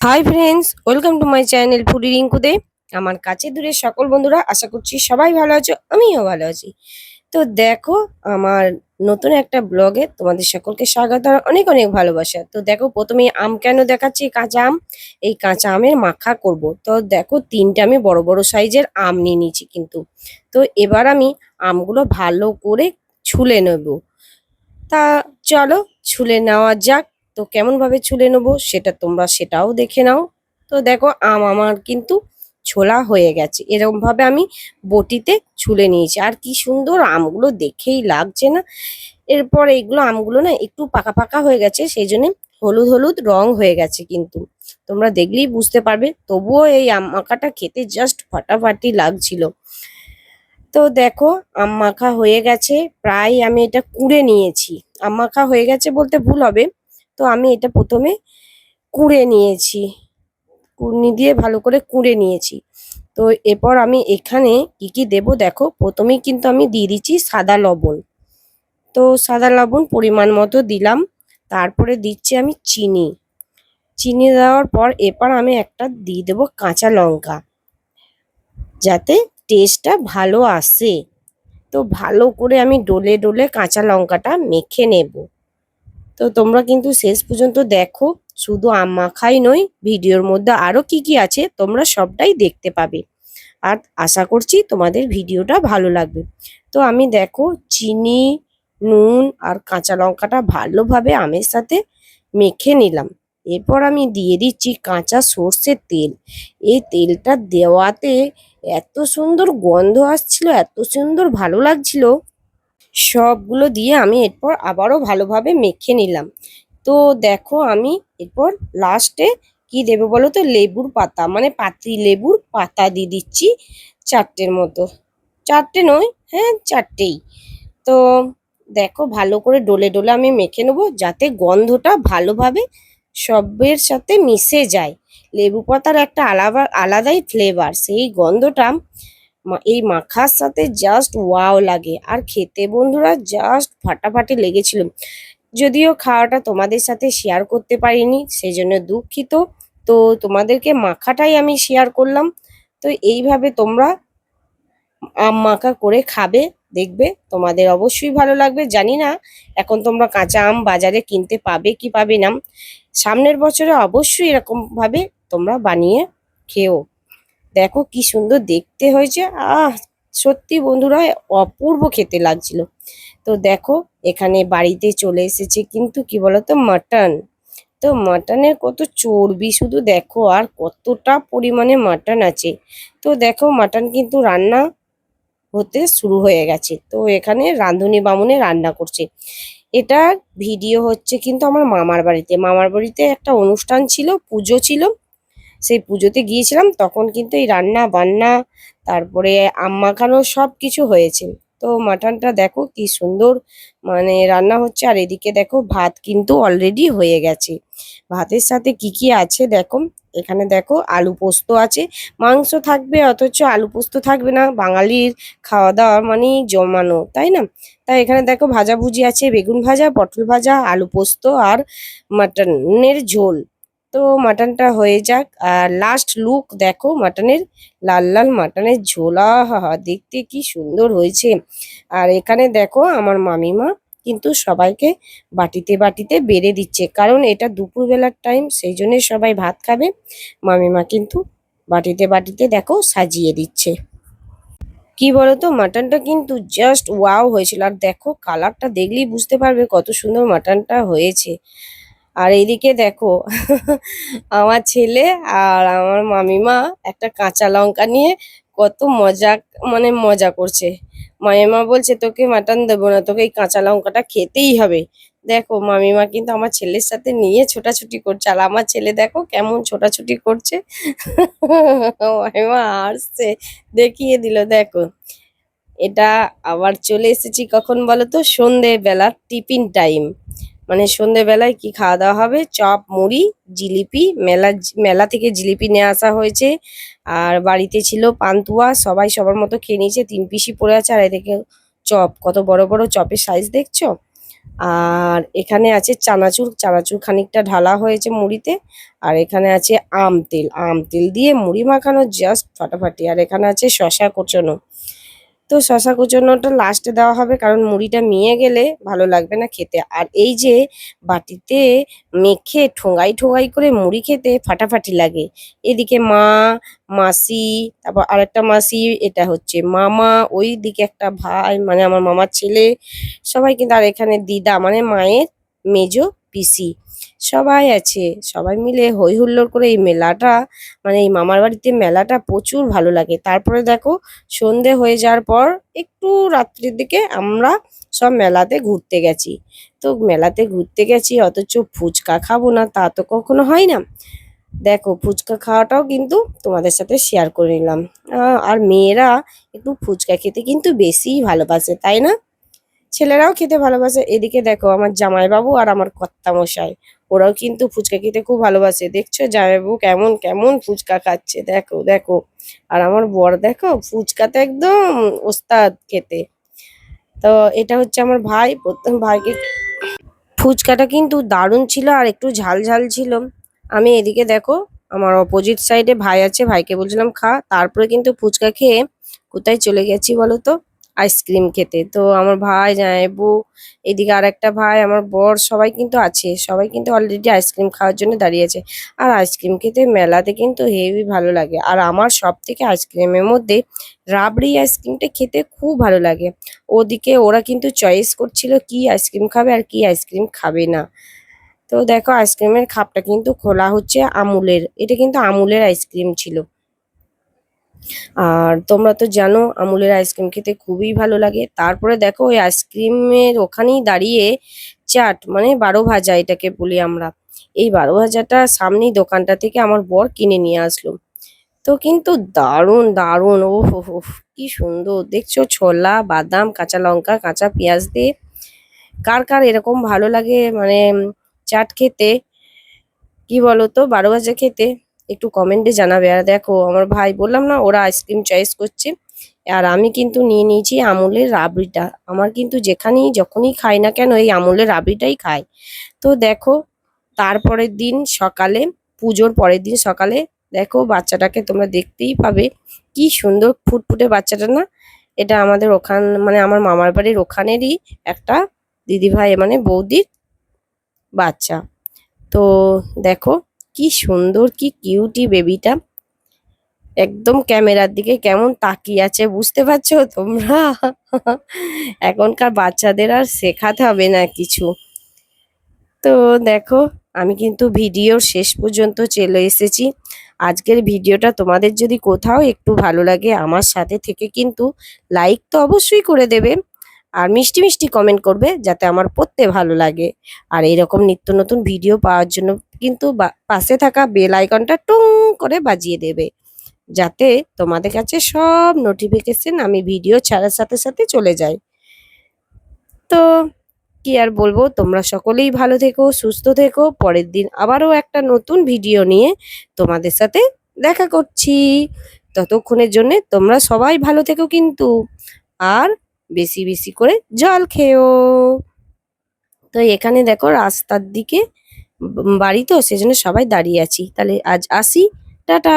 Hi friends welcome to my channel foodie Rinku De আমার কাছে দূরের সকল বন্ধুরা, আশা করছি সবাই ভালো আছো, আমিও ভালো আছি। তো দেখো, আমার নতুন একটা ব্লগে তোমাদের সকলকে স্বাগত আর অনেক অনেক ভালোবাসা। তো দেখো, প্রথমে আম কেন দেখাচ্ছি? কাঁচা আম। এই কাঁচা আমের মাখা করব। তো দেখো, তিনটে আমি বড় বড় সাইজের আম নিয়ে নিয়েছি কিন্তু। তো এবার আমি আমগুলো ভালো করে ছুলে নেব। তা চলো, ছুলে নেওয়া যাক। তো কেমন ভাবে ছুলে নেব সেটা তোমরা সেটাও দেখে নাও। তো দেখো, আম আমার কিন্তু ছোলা হয়ে গেছে। এরকম ভাবে আমি বটিতে ছুলে নিয়েছি। আর কি সুন্দর আমগুলো দেখেই লাগছে না। এরপর এইগুলো আমগুলো না একটু পাকা পাকা হয়ে গেছে, সেই জন্য হলুদ হলুদ রং হয়ে গেছে কিন্তু। তোমরা দেখলেই বুঝতে পারবে, তবুও এই আম মাখাটা খেতে জাস্ট ফাটাফাটি লাগছিল। তো দেখো, আম মাখা হয়ে গেছে। প্রায় আমি এটা কুড়ে নিয়েছি। আম মাখা হয়ে গেছে বলতে ভুল হবে। তো আমি এটা প্রথমে কুড়ে নিয়েছি। কুড়নি দিয়ে ভালো করে কুড়ে নিয়েছি। তো এরপর আমি এখানে কি কি দেব দেখো, প্রথমেই কিন্তু আমি দিয়ে দিচ্ছি সাদা লবণ। তো সাদা লবণ পরিমাণ মতো দিলাম, তারপরে দিচ্ছি আমি চিনি। চিনি দেওয়ার পর এরপর আমি একটা দিয়ে দেবো কাঁচা লঙ্কা, যাতে টেস্টটা ভালো আসে। তো ভালো করে আমি ডলে ডলে কাঁচা লঙ্কাটা মেখে নেব। তো তোমরা কিন্তু শেষ পর্যন্ত দেখো, শুধু আম মাখাই নয়, ভিডিওর মধ্যে আরও কি কি আছে তোমরা সবটাই দেখতে পাবে। আর আশা করছি তোমাদের ভিডিওটা ভালো লাগবে। তো আমি দেখো চিনি, নুন আর কাঁচা লঙ্কাটা ভালোভাবে আমের সাথে মেখে নিলাম। এরপর আমি দিয়ে দিচ্ছি কাঁচা সর্ষের তেল। এই তেলটা দেওয়াতে এত সুন্দর গন্ধ আসছিল, এত সুন্দর ভালো লাগছিল। সবগুলো দিয়ে আমি এরপর আবারও ভালোভাবে মেখে নিলাম। তো দেখো আমি এরপর লাস্টে কি দেবো বলো তো? লেবুর পাতা মানে পাতি, লেবুর পাতা দিয়ে দিচ্ছি চারটের মতো। চারটে নয় হ্যাঁ চারটেই। তো দেখো ভালো করে ডোলে ডলে আমি মেখে নেব যাতে গন্ধটা ভালোভাবে সবের সাথে মিশে যায়। লেবু পাতার একটা আলাদা আলাদাই ফ্লেভার সেই গন্ধটা এই মাখার সাথে জাস্ট ওয়াও লাগে। আর খেতে বন্ধুরা জাস্ট ফাটাফাটি লেগেছিল। যদিও খাওয়াটা তোমাদের সাথে শেয়ার করতে পারিনি সেই জন্য দুঃখিত। তো তোমাদেরকে মাখাটাই আমি শেয়ার করলাম। তো এইভাবে তোমরা আম মাখা করে খাবে, দেখবে তোমাদের অবশ্যই ভালো লাগবে। জানি না এখন তোমরা কাঁচা আম বাজারে কিনতে পাবে কি পাবে না। সামনের বছরে অবশ্যই এরকমভাবে তোমরা বানিয়ে খেও। দেখো কি সুন্দর দেখতে হয়েছে। আহ, সত্যি বন্ধুরা, অপূর্ব খেতে লাগছিল। তো দেখো, এখানে বাড়িতে চলে এসেছে কিন্তু কি বলতো, মাটন। তো মাটনের কত চর্বি, শুধু দেখো, আর কতটা পরিমাণে মাটন আছে। তো দেখো, মাটন কিন্তু রান্না হতে শুরু হয়ে গেছে। তো এখানে রাঁধুনি বামুনে রান্না করছে। এটা ভিডিও হচ্ছে কিন্তু আমার মামার বাড়িতে। মামার বাড়িতে একটা অনুষ্ঠান ছিল, পুজো ছিল। সেই পুজোতে গিয়েছিলাম, তখন কিন্তু এই রান্না বান্না, তারপরে আম মাখানো সব কিছু হয়েছে। তো মাটনটা দেখো কি সুন্দর মানে রান্না হচ্ছে। আর এদিকে দেখো ভাত কিন্তু অলরেডি হয়ে গেছে। ভাতের সাথে কি কি আছে দেখো? এখানে দেখো আলু পোস্ত আছে। মাংস থাকবে, অথচ আলু পোস্ত থাকবে না। বাঙালির খাওয়া দাওয়া মানেই জমানো, তাই না? তাই এখানে দেখো ভাজা ভুজি আছে, বেগুন ভাজা, পটল ভাজা, আলু পোস্ত আর মাটনের ঝোল। তো মাটনটা হয়ে যাক। আর লাস্ট লুক দেখো মাটনের, লাল লাল মাটনের ঝোলা। হা দেখতে কি সুন্দর হয়েছে। আর এখানে দেখো আমার মামিমা কিন্তু সবাইকে বাটিতে বাটিতে বেড়ে দিচ্ছে। কারণ এটা দুপুরবেলার টাইম সেই জন্য সবাই ভাত খাবে। মামিমা কিন্তু বাটিতে বাটিতে দেখো সাজিয়ে দিচ্ছে। কি বলতো, মাটনটা কিন্তু জাস্ট ওয়াও হয়েছিল। আর দেখো কালারটা দেখলেই বুঝতে পারবে কত সুন্দর মাটনটা হয়েছে। আর এইদিকে দেখো, আমার ছেলে আর আমার মামিমা একটা কাঁচা লঙ্কা নিয়ে কত মজা মানে মজা করছে। মামিমা বলছে, তোকে মাটন দেবো না, তোকে এই কাঁচা লঙ্কাটা খেতেই হবে। দেখো, মামিমা কিন্তু আমার ছেলের সাথে নিয়ে ছোটাছুটি করছে। আর আমার ছেলে দেখো কেমন ছোটাছুটি করছে। মামিমা আসছে দেখিয়ে দিল, দেখো, এটা আবার চলে এসেছি কখন বলো তো? Tiffin time. মানে সন্ধেবেলায় কি খাওয়া দাওয়া হবে? চপ, মুড়ি, জিলিপি, মেলা মেলা থেকে জিলিপি নিয়ে আসা হয়েছে। আর বাড়িতে ছিল পান্তুয়া, সবাই সবার মতো খেয়ে নিয়েছে। তিন পিসি পড়ে আছে আর এদিকে চপ। কত বড় বড় চপের সাইজ দেখছ? আর এখানে আছে চানাচুর। চানাচুর খানিকটা ঢালা হয়েছে মুড়িতে। আর এখানে আছে আম তেল। আম তেল দিয়ে মুড়ি মাখানো জাস্ট ফাটাফাটি। আর এখানে আছে শশা কোচানো। তো শশা কুচোনোটা লাস্টে দেওয়া হবে, কারণ মুড়িটা মিয়ে গেলে ভালো লাগবে না খেতে। আর এই যে বাটিতে মেখে ঠোঙাই ঠোঙাই করে মুড়ি খেতে ফাটাফাটি লাগে। এদিকে মা, মাসি, তারপর আরেকটা মাসি, এটা হচ্ছে মামা ওই দিকে একটা ভাই মানে আমার মামার ছেলে, সবাই কিন্তু, আর এখানে দিদা মানে মায়ের মেজো পিসি। সবাই আছে, সবাই মিলে হই হুল্লোড় করে এই মেলাটা মানে এই মামার বাড়িতে মেলাটা প্রচুর ভালো লাগে। তারপরে দেখো, সন্ধে হয়ে যাওয়ার পর একটু রাত্রির দিকে আমরা সব মেলাতে ঘুরতে গেছি। তো মেলাতে ঘুরতে গেছি, অথচ ফুচকা খাব না, তা তো কখনো হয় না। দেখো, ফুচকা খাওয়াটাও কিন্তু তোমাদের সাথে শেয়ার করে নিলাম। আর মেয়েরা একটু ফুচকা খেতে কিন্তু বেশিই ভালোবাসে, তাই না? ছেলেরাও খেতে ভালোবাসে। এদিকে দেখো আমার জামাইবাবু আর আমার কর্তা মশাই ওরাও কিন্তু ফুচকা খেতে খুব ভালোবাসে। দেখছ জামাইবাবু কেমন কেমন ফুচকা খাচ্ছে। দেখো দেখো। আর আমার বর দেখো ফুচকাতে একদম ওস্তাদ খেতে। তো এটা হচ্ছে আমার ভাই। প্রথম ভাইকে ফুচকাটা কিন্তু দারুণ ছিল আর একটু ঝাল ঝাল ছিল। আমি এদিকে দেখো আমার অপোজিট সাইডে ভাই আছে। ভাইকে বলছিলাম, খা। তারপরে কিন্তু ফুচকা খেয়ে কোথায় চলে গেছি বলো তো? আইসক্রিম খেতে। তো আমার ভাই জামাইবু এদিকে আর একটা ভাই, আমার বর, সবাই কিন্তু আছে। সবাই কিন্তু অলরেডি আইসক্রিম খাওয়ার জন্য দাঁড়িয়ে আছে। আর আইসক্রিম খেতে মেলাতে কিন্তু হেভি ভালো লাগে। আর আমার সব থেকে আইসক্রিমের মধ্যে রাবড়ি আইসক্রিমটা খেতে খুব ভালো লাগে। ওদিকে ওরা কিন্তু চয়েস করছিল কি আইসক্রিম খাবে আর কি আইসক্রিম খাবে না। তো দেখো, আইসক্রিমের খাপটা কিন্তু খোলা হচ্ছে আমুলের। এটা কিন্তু আমুলের আইসক্রিম ছিল। আর তোমরা তো জানো আমুলের আইসক্রিম খেতে খুবই ভালো লাগে। তারপরে দেখো ওই আইসক্রিমের ওখানেই দাঁড়িয়ে চাট মানে বারো ভাজা এটাকে বলি আমরা। এই বারো ভাজাটা সামনেই দোকানটা থেকে আমার বর কিনে নিয়ে আসলো। তো কিন্তু দারুণ দারুণ ও হো কি সুন্দর। দেখছ ছোলা, বাদাম, কাঁচা লঙ্কা, কাঁচা পেঁয়াজ দিয়ে কার কার এরকম ভালো লাগে মানে চাট খেতে? কি বলো তো বারো ভাজা খেতে? একটু কমেন্টে জানাবে। আর দেখো, আমার ভাই বললাম না, ওরা আইসক্রিম চয়েস করছে। আর আমি কিন্তু নিয়ে নিয়েছি আমুলের রাবড়িটা। আমার কিন্তু যেখানেই, যখনই খাই না কেন, এই আমুলের রাবড়িটাই খাই। তো দেখো, তারপরের দিন সকালে, পুজোর পরের দিন সকালে, দেখো বাচ্চাটাকে তোমরা দেখতেই পাবে। কি সুন্দর ফুটফুটে বাচ্চাটা না? এটা আমাদের ওখান মানে আমার মামার বাড়ির ওখানেরই একটা দিদিভাই মানে বৌদির বাচ্চা। তো দেখো কি সুন্দর, কি কিউটি বেবিটা একদম ক্যামেরার দিকে কেমন তাকিয়ে আছে, বুঝতে পারছ তোমরা? এখনকার বাচ্চাদের আর শেখাতে হবে না কিছু। তো দেখো, আমি কিন্তু ভিডিওর শেষ পর্যন্ত চলে এসেছি। আজকের ভিডিওটা তোমাদের যদি কোথাও একটু ভালো লাগে, আমার সাথে থেকে কিন্তু লাইক তো অবশ্যই করে দেবে। আর মিষ্টি মিষ্টি কমেন্ট করবে যাতে আমার পড়তে ভালো লাগে। আর এরকম নিত্য নতুন ভিডিও পাওয়ার জন্য কিন্তু পাশে থাকা বেল আইকনটা টুং করে বাজিয়ে দেবে। যাতে তোমাদের কাছে সব নোটিফিকেশন আমি ভিডিও ছাড়ার সাথে সাথে চলে যায়। তো কি আর বলব, তোমরা সকলেই ভালো থেকো, সুস্থ থেকো। পরের দিন আবারও একটা নতুন ভিডিও নিয়ে তোমাদের সাথে দেখা করছি। ততক্ষণের জন্যে তোমরা সবাই ভালো থেকো কিন্তু। আর বেশি বেশি করে জল খেও। তো এখানে দেখো রাস্তার দিকে বাড়ি তো, সেজন্য সবাই দাঁড়িয়ে আছি। তাহলে আজ আসি। টাটা!